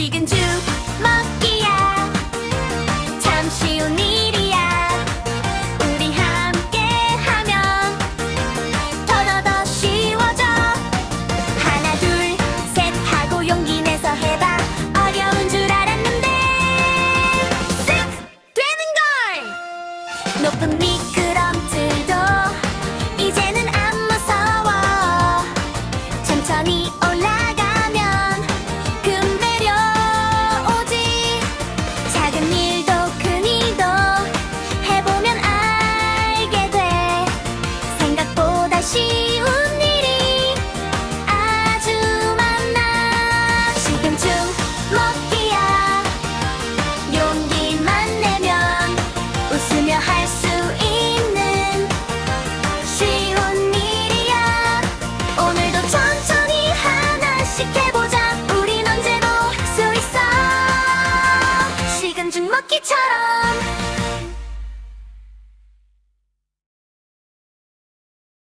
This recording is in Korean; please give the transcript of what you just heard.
식은 죽 먹기야. 참 쉬운 일이야. 우리 함께 하면 더더더 쉬워져. 하나 둘 셋 하고 용기 내서 해봐. 어려운 줄 알았는데 쓱 되는 걸. 높은 미끄럼틀도 이제는 안 무서워. 천천히 쉬운 일이 아주 많아. 지금 좀 먹기야. 용기만 내면 웃으며 할 수 있는 쉬운 일이야. 오늘도 천천히 하나씩 해보자. 우린 언제도 할수 있어? 식은 죽 먹기처럼